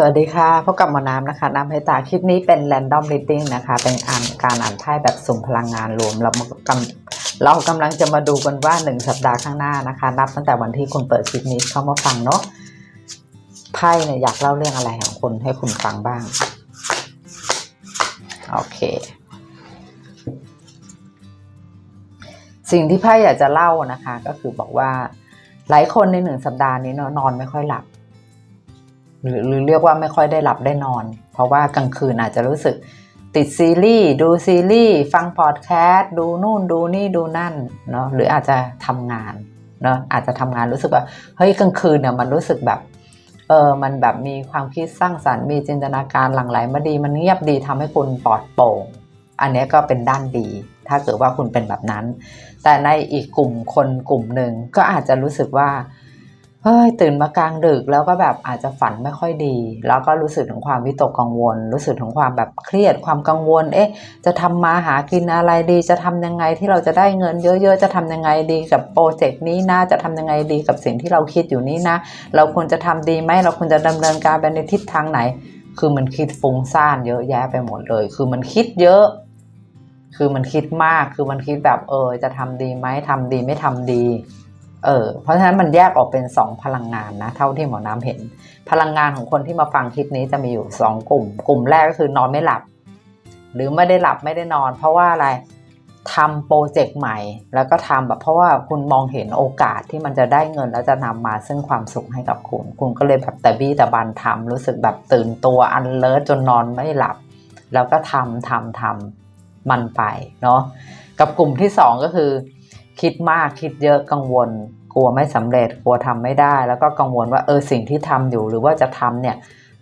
สวัสดีค่ะพบกับหมอน้ำนะคะน้ำให้ตาคลิปนี้เป็น random reading นะคะ เป็นอ่านการอ่านไพ่แบบสุ่มพลังงานรวม เรากำเรากำลังจะมาดูกันว่าหนึ่งสัปดาห์ข้างหน้านะคะ นับตั้งแต่วันที่คุณเปิดคลิปนี้เข้ามาฟังเนาะไพ่เนี่ยอยากเล่าเรื่องอะไรของคุณให้คุณฟังบ้าง โอเค สิ่งที่ไพ่อยากจะเล่านะคะ ก็คือบอกว่าหลายคนในหนึ่งสัปดาห์นี้เนอะนอนไม่ค่อยหลับ หรือเรียกว่าไม่ค่อยได้หลับได้นอน เพราะว่ากลางคืนอาจจะรู้สึกติดซีรีส์ดูซีรีส์ฟังพอดแคสต์ดูนู่นดูนี่ดูนั่นเนาะหรืออาจจะทำงานเนาะอาจจะทำงานรู้สึกว่าเฮ้ยกลางคืนเนี่ยมันรู้สึกแบบเออมันแบบมีความคิดสร้างสรรค์มีจินตนาการหลั่งไหลมาดีมันเงียบดีทำให้คุณปลอดโปร่ง อันนี้ก็เป็นด้านดี ถ้าเกิดว่าคุณเป็นแบบนั้น แต่ในอีกกลุ่มคนกลุ่มหนึ่งก็อาจจะรู้สึกว่า ฮ้ยตื่นมากลางดึกแล้วก็แบบอาจจะฝันไม่ค่อยดี แล้วก็รู้สึกถึงความวิตกกังวล รู้สึกถึงความแบบเครียดความกังวล เอ๊ะ จะทำมาหากินอะไรดี จะทำยังไงที่เราจะได้เงินเยอะๆ จะทำยังไงดีกับโปรเจกต์นี้นะจะทำยังไงดีกับสิ่งที่เราคิดอยู่นี้นะ เราควรจะทำดีไหมเราควรจะดำเนินการไปในทิศทางไหน คือมันคิดฟุ้งซ่านเยอะแยะไปหมดเลย คือมันคิดเยอะ คือมันคิดมากคือมันคิดแบบเออจะทำดีไหมทำดีไม่ทำดี เออเพราะฉะนั้นมันแยกออกเป็นสองพลังงานนะเท่าที่หมอน้ำเห็น พลังงานของคนที่มาฟังคลิปนี้จะมีอยู่สองกลุ่ม กลุ่มแรกก็คือนอนไม่หลับ หรือไม่ได้หลับไม่ได้นอน เพราะว่าอะไรทำโปรเจกต์ใหม่ แล้วก็ทำแบบเพราะว่าคุณมองเห็นโอกาสที่มันจะได้เงิน แล้วจะนำมาซึ่งความสุขให้กับคุณ คุณก็เลยแบบแต่บี้แต่บันทำรู้สึกแบบตื่นตัวอันเลิศจนนอนไม่หลับ แล้วก็ทำทำทำมันไปเนาะกับกลุ่มที่สองก็คือ คิดมากคิดเยอะกังวล กลัวไม่สำเร็จกลัวทำไม่ได้ แล้วก็กังวลว่าเออสิ่งที่ทำอยู่หรือว่าจะทำเนี่ย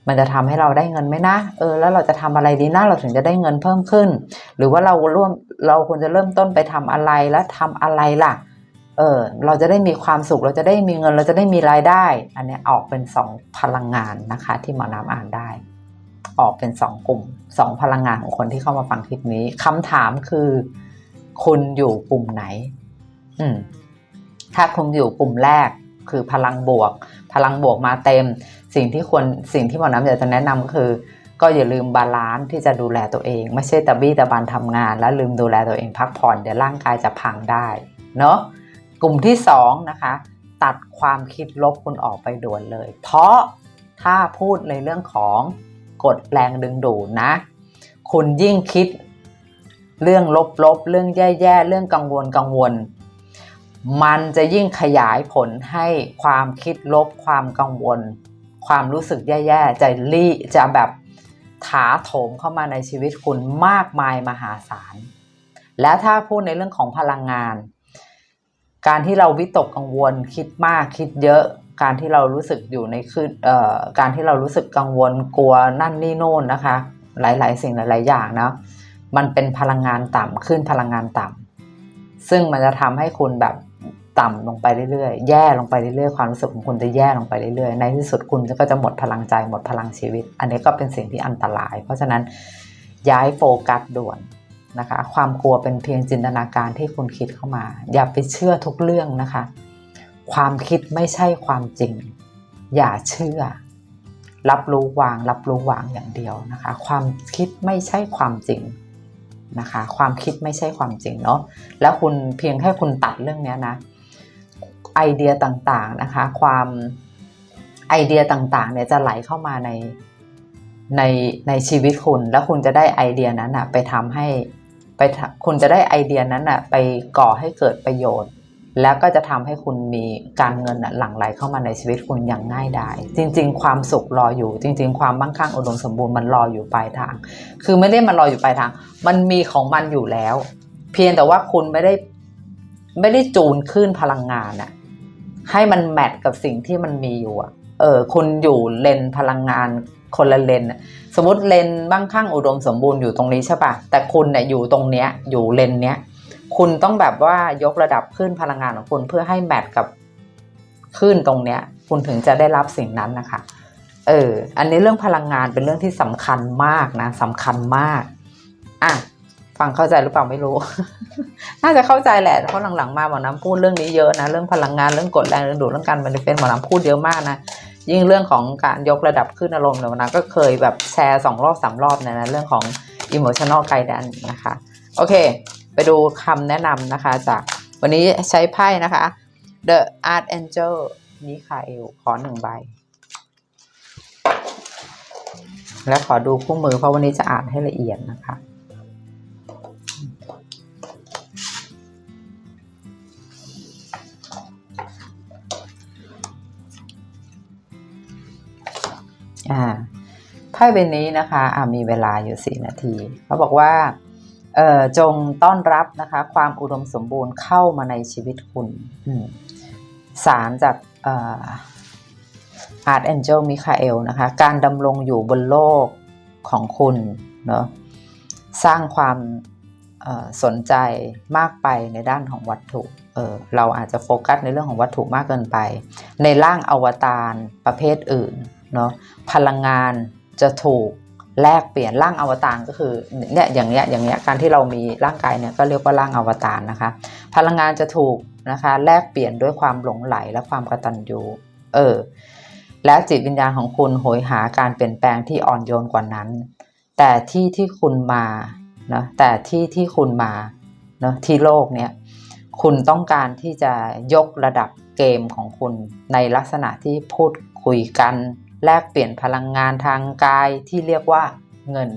มันจะทำให้เราได้เงินไหมนะเออแล้วเราจะทำอะไรดีนะเราถึงจะได้เงินเพิ่มขึ้น หรือว่าเราร่วมเราควรจะเริ่มต้นไปทำอะไรแล้วทำอะไรล่ะเออเราจะได้มีความสุขเราจะได้มีเงินเราจะได้มีรายได้ อันนี้ออกเป็นสองพลังงานนะคะ ที่หมอน้ำอ่านได้ ออกเป็นสองกลุ่มสองพลังงานของคนที่เข้ามาฟังคลิปนี้คำถามคือ คุณอยู่กลุ่มไหน ถ้าคุณอยู่กลุ่มแรกคือพลังบวก พลังบวกมาเต็ม สิ่งที่ควรสิ่งที่หมอน้ำอยากจะแนะนำก็คือ ก็อย่าลืมบาลานซ์ที่จะดูแลตัวเอง ไม่ใช่ตะบี้ตะบันทำงาน แล้วลืมดูแลตัวเองพักผ่อนเดี๋ยวร่างกายจะพังได้เนาะกลุ่มที่สองนะคะตัดความคิดลบคุณออกไปด่วนเลย เพราะถ้าพูดในเรื่องของกฎแรงดึงดูดนะ คุณยิ่งคิดเรื่องลบๆ เรื่องแย่ๆ เรื่องกังวลกังวล มันจะยิ่งขยายผลให้ความคิดลบความกังวล ความรู้สึกแย่ๆจะรีจะแบบถาโถมเข้ามาในชีวิตคุณมากมายมหาศาล และถ้าพูดในเรื่องของพลังงาน การที่เราวิตกกังวลคิดมากคิดเยอะ การที่เรารู้สึกอยู่ในคืนเอ่อการที่เรารู้สึกกังวลกลัวนั่นนี่โน่นนะคะ หลายๆ สิ่งหลาย ๆ อย่างนะมันเป็นพลังงานต่ำขึ้นพลังงานต่ำซึ่งมันจะทำให้คุณแบบ ต่ำลงไปเรื่อยๆ แย่ลงไปเรื่อยๆ ความรู้สึกของคุณจะแย่ลงไปเรื่อยๆ ในที่สุดคุณก็จะหมดพลังใจหมดพลังชีวิต อันนี้ก็เป็นสิ่งที่อันตราย เพราะฉะนั้นย้ายโฟกัสด่วนนะคะ ความกลัวเป็นเพียงจินตนาการที่คุณคิดเข้ามา อย่าไปเชื่อทุกเรื่องนะคะ ความคิดไม่ใช่ความจริง อย่าเชื่อ รับรู้วาง รับรู้วางอย่างเดียวนะคะ ความคิดไม่ใช่ความจริงนะคะ ความคิดไม่ใช่ความจริงเนาะ แล้วคุณเพียงแค่คุณตัดเรื่องนี้นะ ไอเดียต่างๆนะคะ ความไอเดียต่างๆเนี่ยจะไหลเข้ามาในในในชีวิตคุณ แล้วคุณจะได้ไอเดียนั้นอะไปทำให้ไปคุณจะได้ไอเดียนั้นอะไปก่อให้เกิดประโยชน์ แล้วก็จะทำให้คุณมีการเงินอะหลั่งไหลเข้ามาในชีวิตคุณอย่างง่ายดายจริง ๆ ความสุขรออยู่ จริง ๆ ความมั่งคั่งอุดมสมบูรณ์มันรออยู่ปลายทาง คือไม่ได้มันรออยู่ปลายทาง มันมีของมันอยู่แล้ว เพียงแต่ว่าคุณไม่ได้ไม่ได้จูนขึ้นพลังงานอะ ให้มันแมทกับสิ่งที่มันมีอยู่อะเออคุณอยู่เลนพลังงานคนละเลนสมมติเลนบ้างข้างอุดมสมบูรณ์อยู่ตรงนี้ใช่ปะแต่คุณเนี่ยอยู่ตรงเนี้ยอยู่เลนเนี้ยคุณต้องแบบว่ายกระดับขึ้นพลังงานของคุณเพื่อให้แมทกับขึ้นตรงเนี้ย คุณถึงจะได้รับสิ่งนั้นนะคะ เออ อันนี้เรื่องพลังงานเป็นเรื่องที่สำคัญมากนะสำคัญมากอะ ฟังเข้าใจหรือเปล่าไม่รู้ น่าจะเข้าใจแหละ เพราะหลังๆมาหมอน้ำพูดเรื่องนี้เยอะนะ เรื่องพลังงาน เรื่องกฎแรงดึงดูดเรื่องการมานิเฟนหมอน้ำพูดเยอะมากนะ ยิ่งเรื่องของการยกระดับขึ้นอารมณ์เนี่ยวันนั้นก็เคยแบบแชร์สองรอบสามรอบเนยนะเรื่องของ emotional guidance นะคะ โอเค ไปดูคำแนะนำนะคะ จากวันนี้ใช้ไพ่นะคะ The Archangel มิคาเอลขอหนึ่งใบ และขอดูคู่มือเพราะวันนี้จะอ่านให้ละเอียดนะคะ ไพ่ใบนี้นะคะอ่ามีเวลาอยู่สี่นาทีเขาบอกว่าจงต้อนรับนะคะความอุดมสมบูรณ์เข้ามาในชีวิตคุณสารจากอาร์ตแองเจลมิคาเอลนะคะการดำรงอยู่บนโลกของคุณเนาะสร้างความสนใจมากไปในด้านของวัตถุเเราอาจจะโฟกัสในเรื่องของวัตถุมากเกินไป ในร่างอวตารประเภทอื่นเนาะพลังงาน จะถูกแลกเปลี่ยนร่างอวตารก็คือเนี่ยอย่างเนี้ยอย่างเนี้ยการที่เรามีร่างกายเนี่ยก็เรียกว่าร่างอวตารนะคะ พลังงานจะถูกนะคะแลกเปลี่ยนด้วยความหลงไหลและความกตัญญูเออและจิตวิญญาณของคุณโหยหาการเปลี่ยนแปลงที่อ่อนโยนกว่านั้น แต่ที่ที่คุณมานะแต่ที่ที่คุณมาเนาะที่โลกเนี่ยคุณต้องการที่จะยกระดับเกมของคุณในลักษณะที่พูดคุยกัน แลกเปลี่ยนพลังงานทางกายที่เรียกว่าเงิน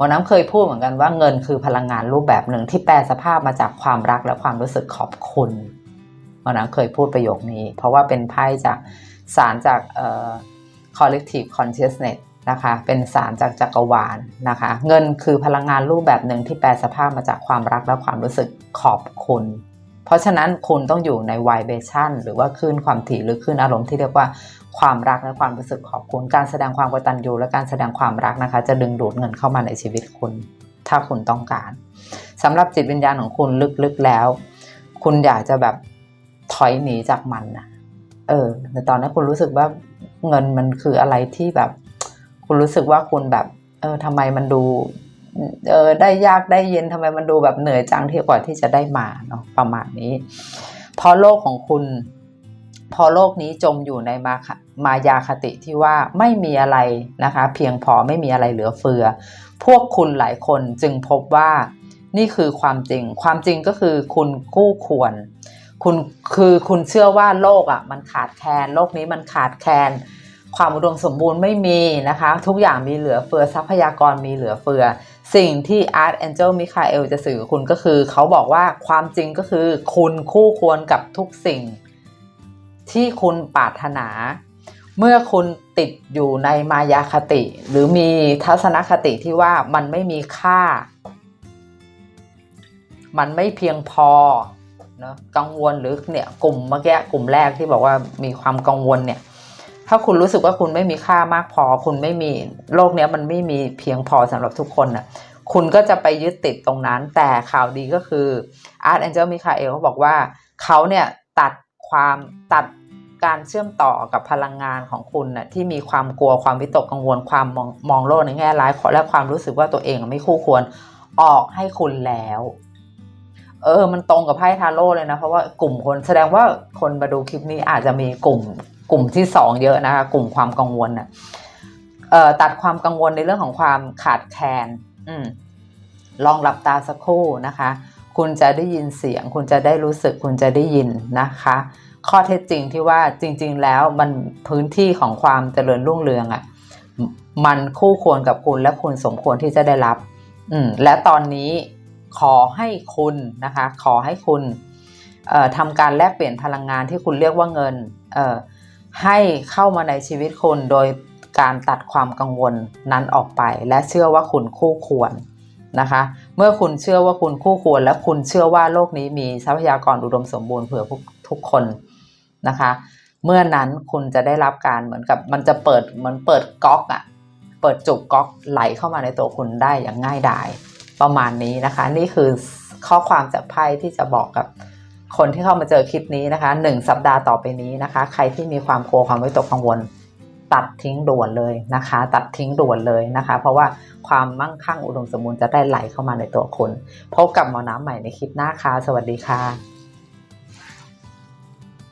วันนั้นเคยพูดเหมือนกันว่าเงินคือพลังงานรูปแบบหนึ่งที่แปลสภาพมาจากความรักและความรู้สึกขอบคุณวันนั้นเคยพูดประโยคนี้ เพราะว่าเป็นไพ่จากสารจากเอ่อ collective consciousness นะคะเป็นสารจากจักรวาลนะคะ เงินคือพลังงานรูปแบบหนึ่งที่แปลสภาพมาจากความรักและความรู้สึกขอบคุณ เพราะฉะนั้นคุณต้องอยู่ใน vibration หรือว่าคลื่นความถี่หรือคลื่นอารมณ์ที่เรียกว่าความรักและความรู้สึกขอบคุณการแสดงความกตัญญูและการแสดงความรักนะคะ จะดึงดูดเงินเข้ามาในชีวิตคุณ ถ้าคุณต้องการสำหรับจิตวิญญาณของคุณลึกๆแล้ว คุณอยากจะแบบถอยหนีจากมันนะเออในตอนนั้นคุณรู้สึกว่าเงินมันคืออะไรที่แบบ คุณรู้สึกว่าคุณแบบ เออทำไมมันดู เออได้ยากได้เย็นทำไมมันดูแบบเหนื่อยจังที่กว่าที่จะได้มาเนาะประมาณนี้ เพราะโลกของคุณ พอโลกนี้จมอยู่ในมามายาคติที่ว่าไม่มีอะไรนะคะ เพียงพอไม่มีอะไรเหลือเฟือ พวกคุณหลายคนจึงพบว่านี่คือความจริง ความจริงก็คือคุณกู้ควร คุณคือคุณเชื่อว่าโลกอะ มันขาดแคลนโลกนี้มันขาดแคลน ความอุดมสมบูรณ์ไม่มีนะคะ ทุกอย่างมีเหลือเฟือทรัพยากรมีเหลือเฟือ สิ่งที่ Archangel Michael จะสื่อคุณก็คือ เขาบอกว่าความจริงก็คือคุณคู่ควรกับทุกสิ่ง ที่คุณปรารถนา เมื่อคุณติดอยู่ในมายาคติ หรือมีทัศนคติที่ว่ามันไม่มีค่า มันไม่เพียงพอเนอะกังวลหรือเนี่ยกลุ่มเมื่อกี้กลุ่มแรกที่บอกว่ามีความกังวลเนี่ย ถ้าคุณรู้สึกว่าคุณไม่มีค่ามากพอ คุณไม่มีโลกเนี้ยมันไม่มีเพียงพอสำหรับทุกคนน่ะคุณก็จะไปยึดติดตรงนั้น แต่ข่าวดีก็คืออาร์ตแองเจลมิคาเอลเขาบอกว่าเขาเนี่ยตัดความตัดการเชื่อมต่อกับพลังงานของคุณน่ะที่มีความกลัวความวิตกกังวลความมองมองโลกในแง่ร้ายและความรู้สึกว่าตัวเองไม่คู่ควรออกให้คุณแล้ว เออ มันตรงกับไพ่ทาโร่เลยนะ เพราะว่ากลุ่มคนแสดงว่าคนมาดูคลิปนี้อาจจะมีกลุ่มกลุ่มที่สองเยอะนะคะ กลุ่มความกังวลน่ะเอ่อตัดความกังวลในเรื่องของความขาดแคลนอืมลองหลับตาสักครู่นะคะ คุณจะได้ยินเสียง คุณจะได้รู้สึก คุณจะได้ยินนะคะ ข้อเท็จจริงที่ว่าจริง ๆ แล้วมันพื้นที่ของความเจริญรุ่งเรืองอะ่ะ มันคู่ควรกับคุณและคุณสมควรที่จะได้รับ อืมและตอนนี้ ขอให้คุณนะคะ ขอให้คุณทำการแลกเปลี่ยนพลังงานที่คุณเรียกว่าเงินให้เข้ามาในชีวิตคุณโดยการตัดความกังวลนั้นออกไป และเชื่อว่าคุณคู่ควรนะคะ เมื่อคุณเชื่อว่าคุณคู่ควร และคุณเชื่อว่าโลกนี้มีทรัพยากรอุดมสมบูรณ์เผื่อทุกคนนะคะ เมื่อนั้นคุณจะได้รับการเหมือนกับมันจะเปิดเหมือนเปิดก๊อกอะเปิดจุกก๊อกไหลเข้ามาในตัวคุณได้อย่างง่ายดาย ประมาณนี้นะคะ นี่คือข้อความจากไพ่ที่จะบอกกับคนที่เข้ามาเจอคลิปนี้นะคะหนึ่งสัปดาห์ต่อไปนี้นะคะ ใครที่มีความกลัวความวิตกกังวล ตัดทิ้งด่วนเลยนะคะ ตัดทิ้งด่วนเลยนะคะ เพราะว่าความมั่งคั่งอุดมสมบูรณ์จะได้ไหลเข้ามาในตัวคุณ พบกับหมอน้ำใหม่ในคลิปหน้าค่ะ สวัสดีค่ะ